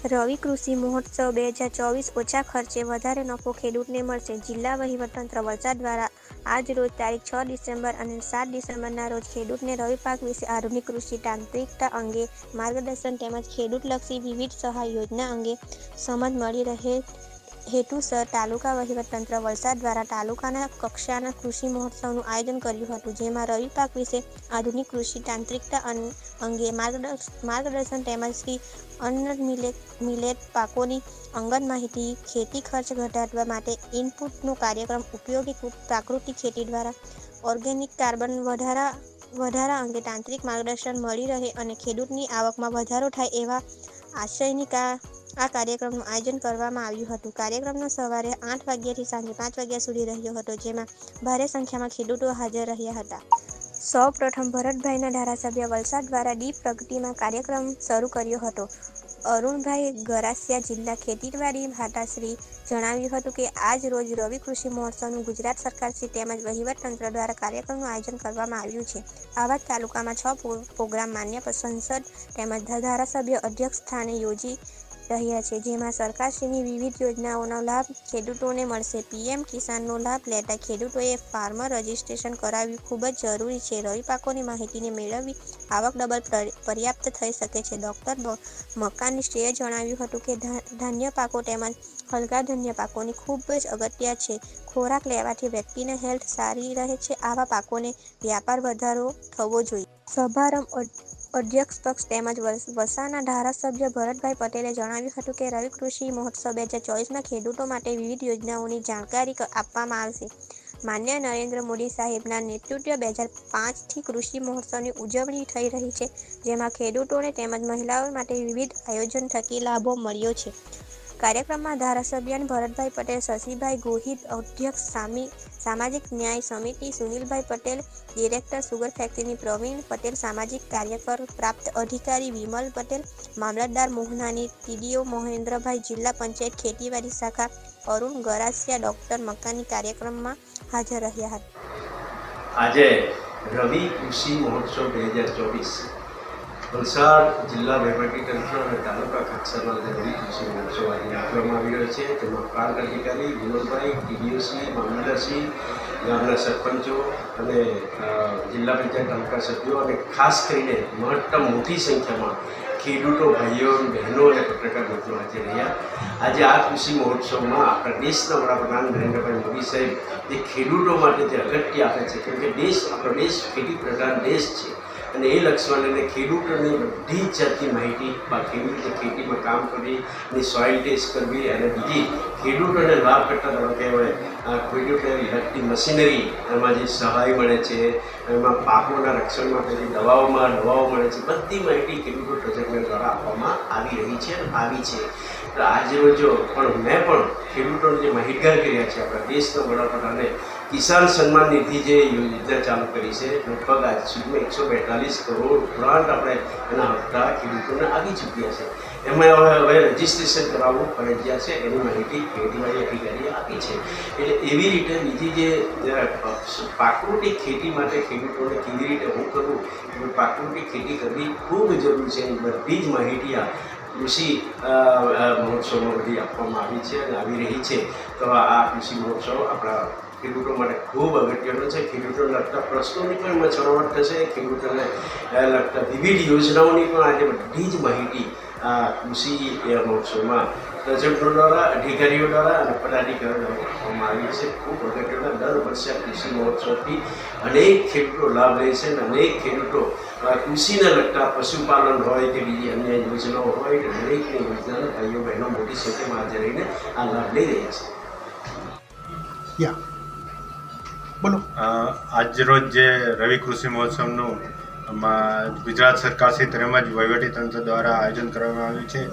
રવિ કૃષિ મહોત્સવ બે હજાર ચોવીસ ઓછા ખર્ચે વધારે નફો ખેડૂતને મળશે. જિલ્લા વહીવટતંત્ર વલસાડ દ્વારા આજ રોજ તારીખ છ ડિસેમ્બર અને સાત ડિસેમ્બરના રોજ ખેડૂતને રવિ પાક વિશે આધુનિક કૃષિ તાંત્રિકતા અંગે માર્ગદર્શન તેમજ ખેડૂતલક્ષી વિવિધ સહાય યોજના અંગે સમજ મળી રહે હેતુસર તાલુકા વહીવટતંત્ર વલસાડ દ્વારા તાલુકાના કક્ષાના કૃષિ મહોત્સવનું આયોજન કર્યું હતું, જેમાં રવિ પાક વિશે આધુનિક કૃષિ તાંત્રિકતા અંગે માર્ગદર્શ- માર્ગદર્શન તેમજ શ્રી અન્ન મિલેટ પાકોની અંગત માહિતી, ખેતી ખર્ચ ઘટાડવા માટે ઇનપુટનો કાર્યક્રમ ઉપયોગી પ્રાકૃતિક ખેતી દ્વારા ઓર્ગેનિક કાર્બન વધારા વધારા અંગે તાંત્રિક માર્ગદર્શન મળી રહે અને ખેડૂતની આવકમાં વધારો થાય એવા આશયની કા આ કાર્યક્રમનું આયોજન કરવામાં આવ્યું હતું. કાર્યક્રમનો સવારે આઠ વાગ્યાથી સાંજે પાંચ વાગ્યા સુધી રહ્યો હતો, જેમાં ભારે સંખ્યામાં ખેડૂતો હાજર રહ્યા હતા. સૌ પ્રથમ ભરતભાઈના ધારાસભ્ય વલસાડ દ્વારા દીપ પ્રગતિમાં કાર્યક્રમ શરૂ કર્યો હતો. અરુણભાઈ ગરાસિયા જિલ્લા ખેતીવાડી ભાટાશ્રી જણાવ્યું હતું કે, આજ રોજ રવિ કૃષિ મહોત્સવનું ગુજરાત સરકારશ્રી તેમજ વહીવટતંત્ર દ્વારા કાર્યક્રમનું આયોજન કરવામાં આવ્યું છે. આવા તાલુકામાં છ પ્રોગ્રામ માન્ય સંસદ તેમજ ધારાસભ્ય અધ્યક્ષ સ્થાને યોજી રહ્યા છે, જેમાં સરકારશ્રીની વિવિધ યોજનાઓનો લાભ ખેડૂતોને મળશે. પીએમ કિસાનનો લાભ લેતા ખેડૂતોએ ફાર્મર રજિસ્ટ્રેશન કરાવવું ખૂબ જ જરૂરી છે. રવિ પાકોની માહિતીને મેળવવી આવક ડબલ પર્યાપ્ત થઈ શકે છે. ડોક્ટર મકાની શ્રેય જણાવ્યું હતું કે ધાન્ય પાકો તેમજ હલકા ધાન્ય પાકોની ખૂબ જ અગત્ય છે. ખોરાક લેવાથી વ્યક્તિને હેલ્થ સારી રહે છે. આવા પાકોને વ્યાપાર વધારો થવો જોઈએ. સભારંભ અધ્યક્ષ પક્ષ તેમજ વસ- વસાના ધારાસભ્ય ભરતભાઈ પટેલે જણાવ્યું હતું કે રવિ કૃષિ મહોત્સવ બે હજાર ચોવીસમાં ખેડૂતો માટે વિવિધ યોજનાઓની જાણકારી આપવામાં આવશે. માન્ય નરેન્દ્ર મોદી સાહેબના નેતૃત્વ બે હજાર પાંચથી કૃષિ મહોત્સવની ઉજવણી થઈ રહી છે, જેમાં ખેડૂતોને તેમજ મહિલાઓ માટે વિવિધ આયોજન થકી લાભો મળ્યો છે. કાર્યક્રમમાં ધારાસભ્ય ભરતભાઈ પટેલ, શશીભાઈ ગોહિત અધ્યક્ષ સામી સામાજિક ન્યાય સમિતિ સુનિલભાઈ પટેલ, ડિરેક્ટર સુગર ફેક્ટરીની પ્રવીણ પટેલ, સામાજિક કાર્યકર પ્રાપ્ત અધિકારી વિમલ પટેલ, મામલતદાર મોહનાની, ટીડીઓ મહેન્દ્રભાઈ જિલ્લા પંચાયત ખેતીવાડી શાખા, અરુણ ગરાસિયા ડોક્ટર મકાની કાર્યક્રમમાં હાજર રહ્યા હતા. આજે રવિ કૃષિ મહોત્સવ બે હજાર ચોવીસ. વલસાડ જિલ્લા વહીવટીતંત્ર અને તાલુકા કક્ષાના આજે રવિ કૃષિ મહોત્સવ આજે રાખવામાં આવી રહ્યો છે. તેમાં પ્રાંત અધિકારી વિનોદભાઈ ટીડીઓસી મામલદારસિંહ ગામના સરપંચો અને જિલ્લા પંચાયત તાલુકા સભ્યો અને ખાસ કરીને મહત્તમ મોટી સંખ્યામાં ખેડૂતો, ભાઈઓ, બહેનો અને પત્રકાર મિત્રો હાજર રહ્યા. આજે આ કૃષિ મહોત્સવમાં આપણા દેશના વડાપ્રધાન નરેન્દ્રભાઈ મોદી સાહેબ જે ખેડૂતો માટે જે અગત્ય આપે છે, કેમ કે દેશ, આપણો દેશ ખેતી પ્રધાન દેશ છે. અને એ લક્ષ્યમાં લઈને ખેડૂતોની બધી જ જાતની માહિતી કેવી રીતે ખેતીમાં કામ કરવી એની સોઇલ ટેસ્ટ કરવી અને બીજી ખેડૂતોને લાભ કરતા ધારો આ ખેડૂતોને લગતી મશીનરી એમાં જે સહાય મળે છે, એમાં પાકોના રક્ષણ માટે જે દવાઓમાં દવાઓ મળે છે, બધી માહિતી ખેડૂતો તજજ્ઞ દ્વારા આપવામાં આવી રહી છે આવી છે. તો આજે જો પણ મેં પણ ખેડૂતોને જે માહિતગાર કર્યા છે, આપણા દેશના વડાપ્રધાને કિસાન સન્માન નિધિ જે યોજના ચાલુ કરી છે, લગભગ આજ સુધીમાં એકસો બેતાલીસ કરોડ ઉપરાંત આપણે એના હપ્તા ખેડૂતોને આવી ચૂક્યા છે. એમાં હવે હવે રજિસ્ટ્રેશન કરાવવું ફરજિયાત છે, એની માહિતી ખેતીવાડી અધિકારીએ આપી છે. એટલે એવી રીતે બીજી જે પ્રાકૃતિક ખેતી માટે ખેડૂતોને કેવી રીતે હું કરું એમાં પ્રાકૃતિક ખેતી કરવી ખૂબ જરૂરી છે. બધી જ માહિતી આ કૃષિ મહોત્સવમાં બધી આપવામાં આવી છે અને આવી રહી છે. તો આ કૃષિ મહોત્સવ આપણા ખેડૂતો માટે ખૂબ અગત્યનો છે. ખેડૂતોને લગતા પ્રશ્નોની પણ એમાં છણાવટ થશે. ખેડૂતોને લગતા વિવિધ યોજનાઓની પણ આજે બધી જ માહિતી આ કૃષિ મહોત્સવમાં તજજ્ઞો દ્વારા અધિકારીઓ દ્વારા અને પદાધિકારીઓ દ્વારા આપવામાં આવી છે. ખૂબ અગત્યના દર વર્ષે કૃષિ મહોત્સવથી અનેક ખેડૂતો લાભ લે છે અને અનેક ખેડૂતો કૃષિને લગતા પશુપાલન હોય કે બીજી અન્ય યોજનાઓ હોય કે દરેકની યોજનાના ભાઈઓ બહેનો મોટી સંખ્યામાં હાજર રહીને આ લાભ લઈ રહ્યા છે. યા. આજ આજરોજ જે રવિ કૃષિ મહોત્સવનું માં ગુજરાત સરકારશ્રી તેમજ વહીવટીતંત્ર દ્વારા આયોજન કરવામાં આવ્યું છે.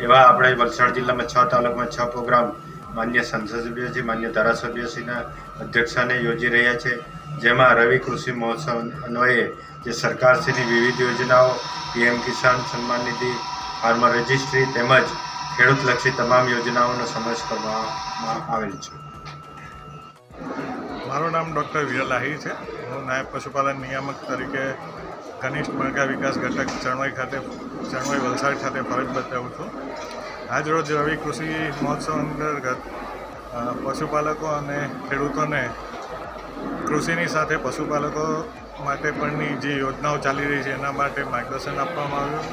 એવા આપણે વલસાડ જિલ્લામાં છ તાલુકામાં છ પ્રોગ્રામ માન્ય સંસદ સભ્યશ્રી માન્ય ધારાસભ્યશ્રીના અધ્યક્ષાને યોજી રહ્યા છે. જેમાં રવિ કૃષિ મહોત્સવ અન્વયે જે સરકારશ્રીની વિવિધ યોજનાઓ, PM Kisan Samman Nidhi, farmer registry તેમજ ખેડૂતલક્ષી તમામ યોજનાઓનો સમાવેશ કરવામાં આવેલ છે. મારું નામ ડૉક્ટર વિરલ આહિર છે. હું નાયબ પશુપાલન નિયામક તરીકે કનિષ્ઠ મરઘા વિકાસ ઘટક ચણવાઈ ખાતે, ચણવાઈ વલસાડ ખાતે ફરજ બજાવું છું. આજરોજ રવિ કૃષિ મહોત્સવ અંતર્ગત પશુપાલકો અને ખેડૂતોને કૃષિની સાથે પશુપાલકો માટે પણની જે યોજનાઓ ચાલી રહી છે, એના માટે માર્ગદર્શન આપવામાં આવ્યું.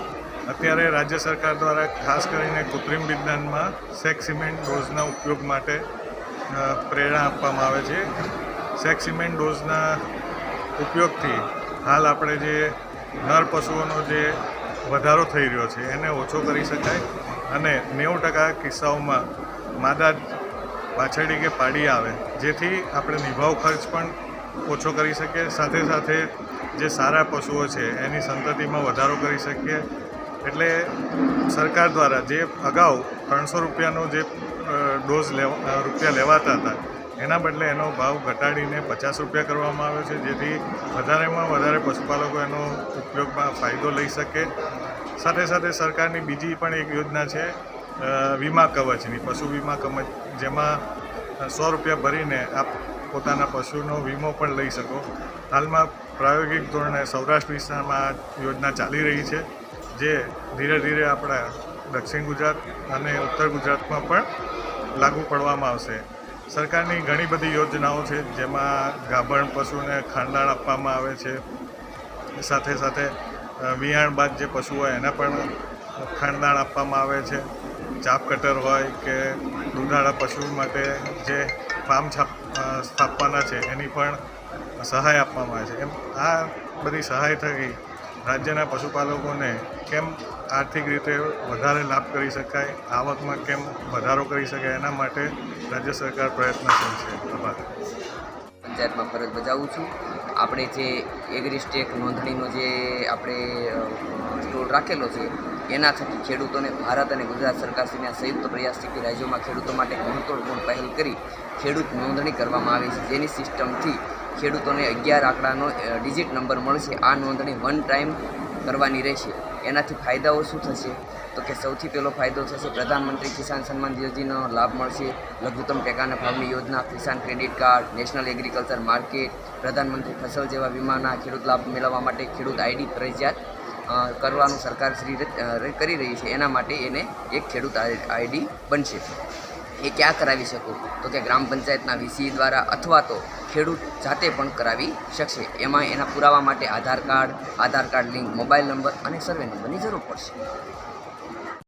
અત્યારે રાજ્ય સરકાર દ્વારા ખાસ કરીને કૃત્રિમ વિજ્ઞાનમાં સેક સિમેન્ટ ડોઝના ઉપયોગ માટે પ્રેરણા આપવામાં આવે છે. સેક સિમેન્ટ ડોઝના ઉપયોગથી હાલ આપણે જે નર પશુઓનો જે વધારો થઈ રહ્યો છે, એને ઓછો કરી શકાય અને નેવું ટકા કિસ્સાઓમાં માદા પાછળી કે પાડી આવે, જેથી આપણે નિભાવ ખર્ચ પણ ઓછો કરી શકીએ. સાથે સાથે જે સારા પશુઓ છે, એની સંતતિમાં વધારો કરી શકીએ. એટલે સરકાર દ્વારા જે અગાઉ ત્રણસો રૂપિયાનો જે ડોઝ લેવા રૂપિયા લેવાતા હતા એના બદલે એનો ભાવ ઘટાડીને પચાસ રૂપિયા કરવામાં આવ્યો છે, જેથી વધારેમાં વધારે પશુપાલકો એનો ઉપયોગમાં ફાયદો લઈ શકે. સાથે સાથે સરકારની બીજી પણ એક યોજના છે વીમા કવચની, પશુ વીમા કવચ, જેમાં સો રૂપિયા ભરીને આપ પોતાના પશુનો વીમો પણ લઈ શકો. હાલમાં પ્રાયોગિક ધોરણે સૌરાષ્ટ્ર વિસ્તારમાં યોજના ચાલી રહી છે, જે ધીરે ધીરે આપણા દક્ષિણ ગુજરાત અને ઉત્તર ગુજરાતમાં પણ લાગુ પડવામાં આવશે. સરકારની ઘણી બધી યોજનાઓ છે, જેમાં ગાભણ પશુને ખાંડાણ આપવામાં આવે છે. સાથે સાથે વિયાણ બાદ જે પશુ હોય એને પણ ખાંડદાણ આપવામાં આવે છે. ચાપ કટર હોય કે દૂધાળા પશુ માટે જે ફાર્મ છાપ સ્થાપવાના છે, એની પણ સહાય આપવામાં આવે છે. એમ આ બધી સહાય થકી રાજ્યના પશુપાલકોને કેમ આર્થિક રીતે વધારે લાભ કરી શકાય, આવકમાં કેમ વધારો કરી શકાય એના માટે રાજ્ય સરકાર પ્રયત્નશીલ છે. આભાર. પંચાયતમાં ફરજ બજાવું છું. આપણે જે એગ્રીસ્ટેક નોંધણીનો જે આપણે સ્ટોર રાખેલો છે, એના થકી ખેડૂતોને ભારત અને ગુજરાત સરકારશ્રીના સંયુક્ત પ્રયાસથી રાજ્યોમાં ખેડૂતો માટે મહત્વપૂર્ણ પહેલ કરી ખેડૂત નોંધણી કરવામાં આવી છે. જેની સિસ્ટમથી ખેડૂતોને અગિયાર આંકડાનો ડિજિટ નંબર મળશે. આ નોંધણી વન ટાઈમ કરવાની રહેશે. એનાથી ફાયદાઓ શું થશે? તો કે સૌથી પહેલો ફાયદો થશે પ્રધાનમંત્રી કિસાન સન્માન યોજનાનો લાભ મળશે. લઘુત્તમ ટેકાના ભાવની યોજના, Kisan credit card, national agriculture market, Pradhanmantri Fasal જેવા વીમાના ખેડૂત લાભ મેળવવા માટે ખેડૂત આઈડી ફરજિયાત કરવાનું સરકાર શ્રી કરી રહી છે. એના માટે એને એક ખેડૂત આઈડી બનશે. એ ક્યાં કરાવી શકું? તો કે ગ્રામ પંચાયતના વીસી દ્વારા અથવા તો ખેડૂત જાતે પણ કરાવી શકશે. એમાં એના પુરાવા માટે Aadhaar card Aadhaar card link, mobile number અને સર્વે નંબરની જરૂર પડશે.